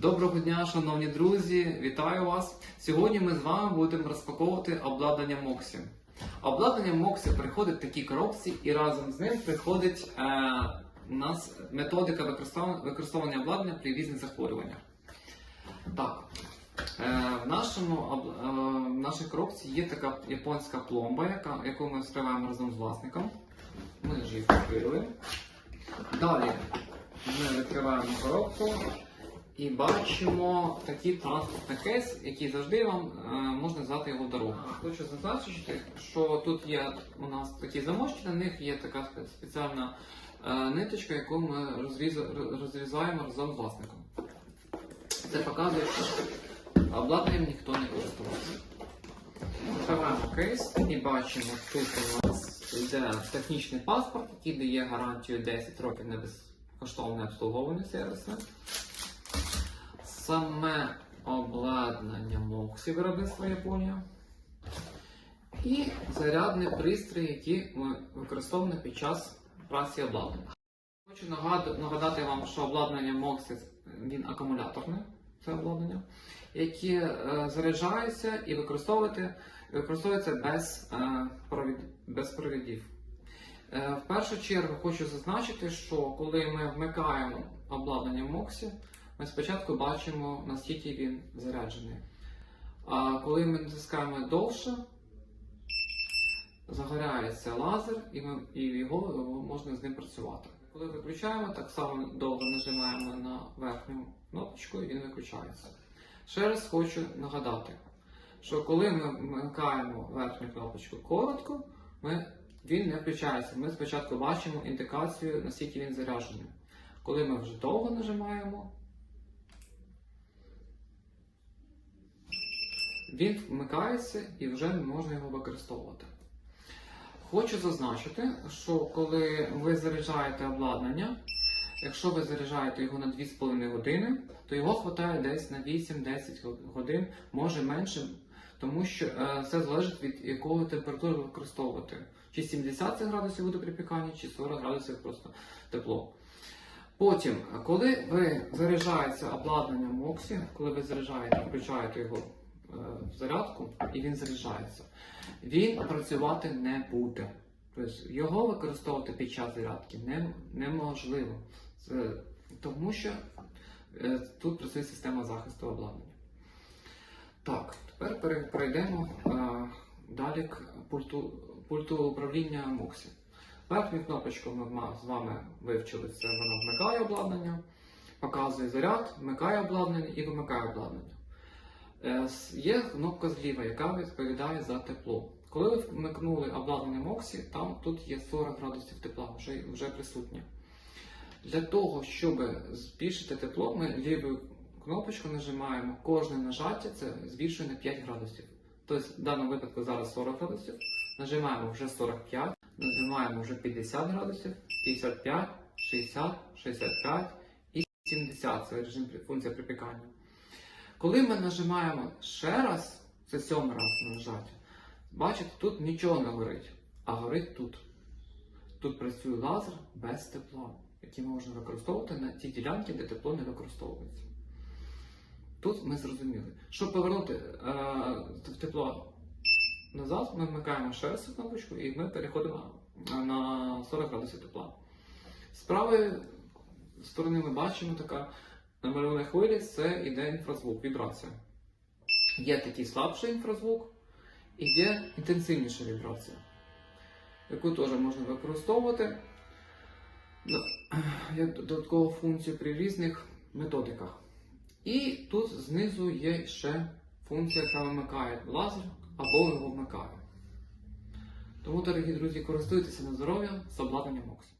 Доброго дня, шановні друзі! Вітаю вас! Сьогодні ми з вами будемо розпаковувати обладнання Моксі. Обладнання Моксі приходить в такій коробці, і разом з ним приходить е, у нас методика використовування, обладнання при різних захворюваннях. Так, е, в, нашому, е, в нашій коробці є така японська пломба, яка, яку ми вскриваємо разом з власником. Ми ж її відкрили. Далі ми відкриваємо коробку і бачимо такий транспортний кейс, який завжди вам е, можна взяти його в дорогу. Хочу зазначити, що тут є у нас такі замочки, на них є така спеціальна е, ниточка, яку ми розріза- розрізаємо разом з власником. Це показує, що обладнанням ніхто не користувався. Відкриваємо кейс і бачимо, тут у нас йде технічний паспорт, який дає гарантію 10 років на безкоштовне обслуговування сервісу. Саме обладнання Моксі виробництва Японія. І зарядний пристрій, який ми використовуємо під час праці обладнання. Хочу нагадати вам, що обладнання Моксі він акумуляторне, це обладнання, яке е, заряджається і використовується без, е, провід, без провідів. Е, в першу чергу хочу зазначити, що коли ми вмикаємо обладнання Моксі, ми спочатку бачимо, наскільки він заряджений. А коли ми натискаємо довше, загоряється лазер, і, ми, і його, можна з ним працювати. Коли виключаємо, так само довго нажимаємо на верхню кнопочку і він виключається. Ще раз хочу нагадати, що коли ми вмикаємо верхню кнопочку коротко, ми, він не включається. Ми спочатку бачимо індикацію, наскільки він заряджений. Коли ми вже довго нажимаємо, він вмикається і вже не можна його використовувати. Хочу зазначити, що коли ви заряджаєте обладнання, якщо ви заряджаєте його на 2,5 години, то його вистачає десь на 8-10 годин, може менше, тому що це залежить від якого температури ви використовуєте. Чи 70 градусів буде припікання, чи 40 градусів просто тепло. Потім, коли ви заряджаєте обладнання Моксі, коли ви заряджаєте, включаєте його в зарядку і він заряджається, він працювати не буде. Тобто його використовувати під час зарядки не, неможливо. Тому що е, тут працює система захисту обладнання. Так, тепер пере- перейдемо е, далі к пульту, пульту управління Моксі. Верхню кнопочку ми з вами вивчили, це вона вмикає обладнання, показує заряд, вмикає обладнання і вимикає обладнання. Е, Є кнопка зліва, яка відповідає за тепло. Коли ви вмикнули обладнання Моксі, там тут є 40 градусів тепла, вже, вже присутнє. Для того, щоб збільшити тепло, ми лівою кнопочкою нажимаємо кожне нажаття, це збільшує на 5 градусів. Тобто в даному випадку зараз 40 градусів, нажимаємо вже 45, нажимаємо вже 50 градусів, 55, 60, 65 і 70. Це режим функція припікання. Коли ми нажимаємо ще раз, це сьомий раз на нажаття, бачите, тут нічого не горить, а горить тут. Тут працює лазер без тепла, який можна використовувати на ті ділянки, де тепло не використовується. Тут ми зрозуміли. Щоб повернути е, тепло назад, ми вмикаємо ще раз кнопочку і ми переходимо на 40 градусів тепла. З правої сторони ми бачимо така намальована хвиля, це іде інфразвук, вібрація. Є такий слабший інфразвук і є інтенсивніша вібрація, яку теж можна використовувати ну, як додаткову функцію при різних методиках. І тут знизу є ще функція, яка вимикає лазер або його вмикає. Тому, дорогі друзі, користуйтеся на здоров'я з обладнанням Моксі.